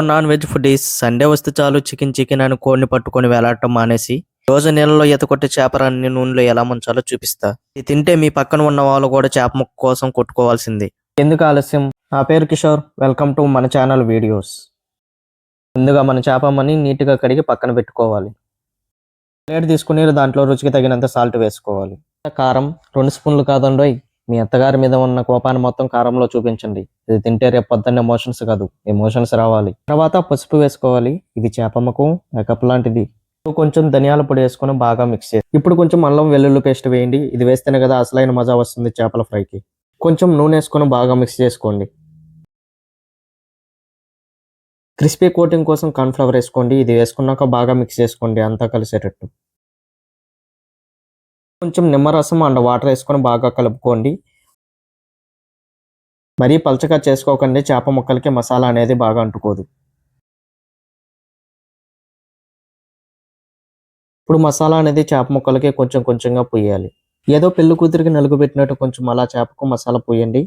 Non veg foodies Sunday వస్తే చాలు chicken chicken అని కోడిని పట్టుకొని వేలాడటం మానేసి రోజు నీళ్ళలో ఈతకొట్టి చేపరాన్ని నూనెలో ఎలా ముంచాలో చూపిస్తా. ఇది తింటే మీ పక్కన ఉన్న వాళ్ళు కూడా చేప ముక్క కోసం కొట్టుకోవాల్సింది. ఎందుకు ఆలస్యం? నా పేరు కిషోర్. వెల్కమ్ టు మన ఛానల్ వీడియోస్. ముందుగా మన చేపమ్మని నీట్గా కడిగి పక్కన పెట్టుకోవాలి. ప్లేట్ తీసుకుని దాంట్లో రుచికి తగినంత సాల్ట్ వేసుకోవాలి. కారం రెండు స్పూన్లు కాదండోయ్. మీ అత్తగారి మీద ఉన్న కోపాన్ని మొత్తం కారంలో చూపించండి. ఇది తింటే రేపు పొద్దున్న ఎమోషన్స్ కాదు. ఎమోషన్స్ రావాలి. తర్వాత పసుపు వేసుకోవాలి. ఇది చేపమ్మకు మేకప్ లాంటిది. కొంచెం ధనియాల పొడి వేసుకొని బాగా మిక్స్ చేసి ఇప్పుడు కొంచెం అల్లం వెల్లుల్లి పేస్ట్ వేయండి. ఇది వేస్తేనే కదా అసలైన మజా వస్తుంది చేపల ఫ్రైకి. కొంచెం నూనె వేసుకొని బాగా మిక్స్ చేసుకోండి. క్రిస్పీ కోటింగ్ కోసం కార్న్ఫ్లవర్ వేసుకోండి. ఇది వేసుకున్నాక బాగా మిక్స్ చేసుకోండి. అంతా కలిసేటట్టు. కొంచెం నిమ్మరసం అండ్ వాటర్ వేసుకొని బాగా కలుపుకోండి. మరీ పలచగా చేసుకోకండి. చేప ముక్కలకి మసాలా అనేది బాగా అంటుకోదు. ఇప్పుడు మసాలా అనేది చేప ముక్కలకి కొంచెం కొంచెంగా పోయాలి ఏదో పెళ్ళి కూతురికి నలుగు పెట్టినట్టు కొంచెం అలా చేపకు మసాలా పోయండి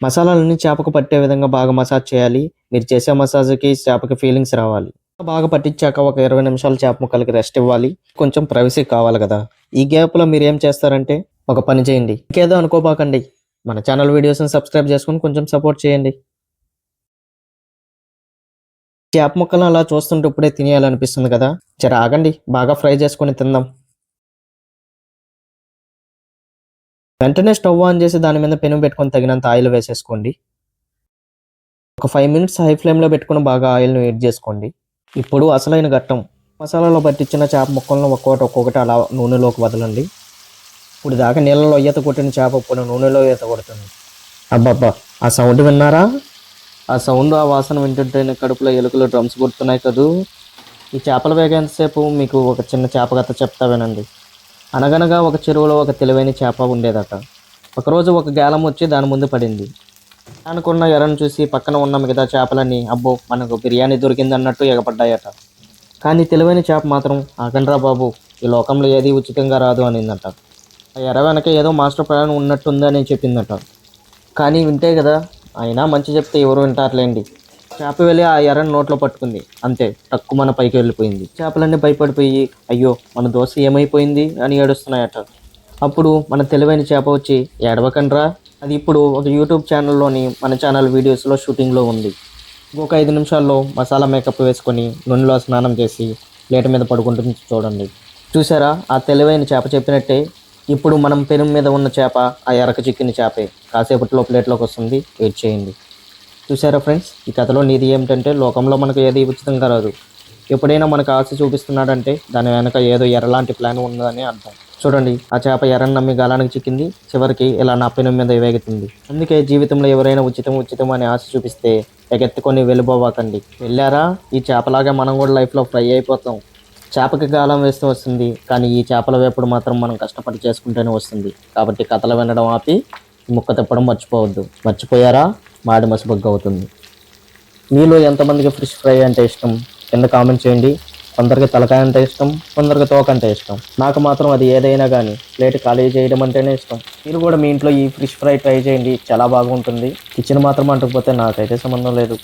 మసాలాలన్నీ చేపకు పట్టే విధంగా బాగా మసాజ్ చేయాలి. మీరు చేసే మసాజ్కి చేపకి ఫీలింగ్స్ రావాలి. బాగా పట్టించాక ఒక ఇరవై నిమిషాలు చేప ముక్కలకి రెస్ట్ ఇవ్వాలి. కొంచెం ప్రైవసీ కావాలి కదా. ఈ గ్యాప్లో మీరు ఏం చేస్తారంటే ఒక పని చేయండి. ఇంకేదో అనుకోబాకండి. మన ఛానల్ వీడియోస్ని సబ్స్క్రైబ్ చేసుకొని కొంచెం సపోర్ట్ చేయండి. చేప ముక్కలు అలా చూస్తుంటే ఇప్పుడే తినేయాలనిపిస్తుంది కదా. జర ఆగండి. బాగా ఫ్రై చేసుకొని తిందాం. వెంటనే స్టవ్ ఆన్ చేసి దాని మీద పెను పెట్టుకొని తగినంత ఆయిల్ వేసేసుకోండి. ఒక ఫైవ్ మినిట్స్ హై ఫ్లేమ్లో పెట్టుకుని బాగా ఆయిల్ను వేడి చేసుకోండి. ఇప్పుడు అసలైన ఘట్టం. మసాలాలో పట్టించిన చేప ముక్కలను ఒక్కొక్కటి ఒక్కొక్కటి అలా నూనెలోకి వదలండి. ఇప్పుడు దాకా నీళ్ళలో ఈత కొట్టిన చేప ఇప్పుడు నూనెలో ఈత కొడుతుంది. అబ్బబ్బా ఆ సౌండ్ విన్నారా? ఆ సౌండ్ ఆ వాసన వింటుంటే కడుపులో ఎలుకలు డ్రమ్స్ కొడుతున్నాయి కదూ. ఈ చేపలు వేగేంతసేపు మీకు ఒక చిన్న చేప కథ చెప్తా వినండి. అనగనగా ఒక చెరువులో ఒక తెలివైన చేప ఉండేదట. ఒకరోజు ఒక గాలం వచ్చి దాని ముందు పడింది. అనుకున్న ఎరను చూసి పక్కన ఉన్న మిగతా చేపలన్నీ అబ్బో మనకు బిర్యానీ దొరికింది అన్నట్టు ఎగపడ్డాయట. కానీ తెలివైన చేప మాత్రం ఆగండ్రా బాబు ఈ లోకంలో ఏది ఉచితంగా రాదు అనిందట. ఆ ఎర వెనక ఏదో మాస్టర్ ప్లాన్ ఉన్నట్టుందని చెప్పిందట. కానీ వింటే కదా అయినా మంచి చెప్తే ఎవరు వింటారులేండి. చేప వెళ్ళి ఆ ఎర్రని నోట్లో పట్టుకుంది. అంతే తక్కువ మన పైకి వెళ్ళిపోయింది. చేపలన్నీ భయపడిపోయి అయ్యో మన దోశ ఏమైపోయింది? అని ఏడుస్తున్నాయట. అప్పుడు మన తెలివైన చేప వచ్చి ఏడవకండ్రా? అది ఇప్పుడు ఒక యూట్యూబ్ ఛానల్లోని మన ఛానల్ వీడియోస్లో షూటింగ్లో ఉంది. ఒక ఐదు నిమిషాల్లో మసాలా మేకప్ వేసుకొని నూనెలో స్నానం చేసి ప్లేట్ మీద పడుకుంటుంది చూడండి. చూసారా? ఆ తెలివైన చేప చెప్పినట్టే ఇప్పుడు మనం పెరుగు మీద ఉన్న చేప ఆ ఎరక చిక్కిన చేపే. కాసేపట్లో ప్లేట్లోకి వస్తుంది. వెయిట్ చేయండి. చూసారా ఫ్రెండ్స్? ఈ కథలో నీది ఏమిటంటే లోకంలో మనకు ఏది ఉచితంగా రాదు. ఎప్పుడైనా మనకు ఆశ చూపిస్తున్నాడంటే దాని వెనక ఏదో ఎరలాంటి ప్లాన్ ఉందని అర్థం. చూడండి ఆ చేప ఎర్రని నమ్మి గాలానికి చిక్కింది. చివరికి ఇలా నా పెను మీద వేగుతుంది అందుకే జీవితంలో ఎవరైనా ఉచితం ఉచితం అని ఆశ చూపిస్తే ఎగెత్తుకొని వెళ్ళిపోవాకండి. వెళ్ళారా? ఈ చేపలాగా మనం కూడా లైఫ్లో ఫ్రై అయిపోతాం. చేపకి గాలం వేస్తూ వస్తుంది కానీ ఈ చేపల వేపుడు మాత్రం మనం కష్టపడి చేసుకుంటేనే వస్తుంది. కాబట్టి కథలు వినడం ఆపి ముక్క తిప్పడం మర్చిపోవద్దు. మర్చిపోయారా? మాడి మసిబగ్గు అవుతుంది. మీలో ఎంతమందికి ఫిష్ ఫ్రై అంటే ఇష్టం? కింద కామెంట్ చేయండి. కొందరికి తలకాయ అంటే ఇష్టం కొందరికి తోక అంటే ఇష్టం. నాకు మాత్రం అది ఏదైనా కానీ ప్లేట్ ఖాళీ చేయడం అంటేనే ఇష్టం. మీరు కూడా మీ ఇంట్లో ఈ ఫిష్ ఫ్రై ట్రై చేయండి చాలా బాగుంటుంది. కిచెన్ మాత్రం అంటకపోతే నాకైతే సంబంధం లేదు.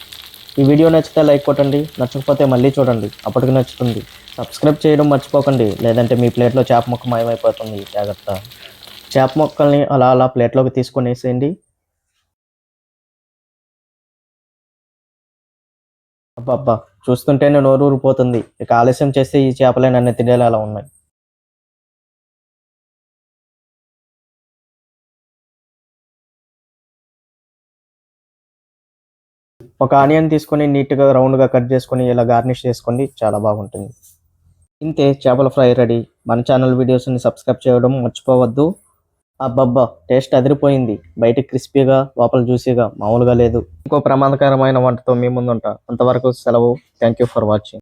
ఈ వీడియో నచ్చితే లైక్ కొట్టండి నచ్చకపోతే మళ్ళీ చూడండి. అప్పటికి నచ్చుతుంది. సబ్స్క్రైబ్ చేయడం మర్చిపోకండి లేదంటే మీ ప్లేట్లో చేప ముక్క మాయమైపోతుంది. జాగ్రత్త. చేప మొక్కల్ని అలా అలా ప్లేట్లోకి తీసుకొని అబ్బా చూస్తుంటేనే నోరు ఊరిపోతుంది ఇక ఆలస్యం చేస్తే ఈ చేపలే నన్ను తినేలా ఉన్నాయి. ఒక ఆనియన్ తీసుకొని నీట్గా రౌండ్గా కట్ చేసుకొని ఇలా గార్నిష్ చేసుకోండి. చాలా బాగుంటుంది. ఇంతే చేపల ఫ్రై రెడీ. మన ఛానల్ వీడియోస్ని సబ్స్క్రైబ్ చేయడం మర్చిపోవద్దు. అబ్బబ్బా టేస్ట్ అదిరిపోయింది. బయట క్రిస్పీగా లోపల జ్యూసీగా మామూలుగా లేదు. ఇంకో ప్రమాదకరమైన వంటతో మీ ముందుంటా. అంతవరకు సెలవు. Thank you for watching.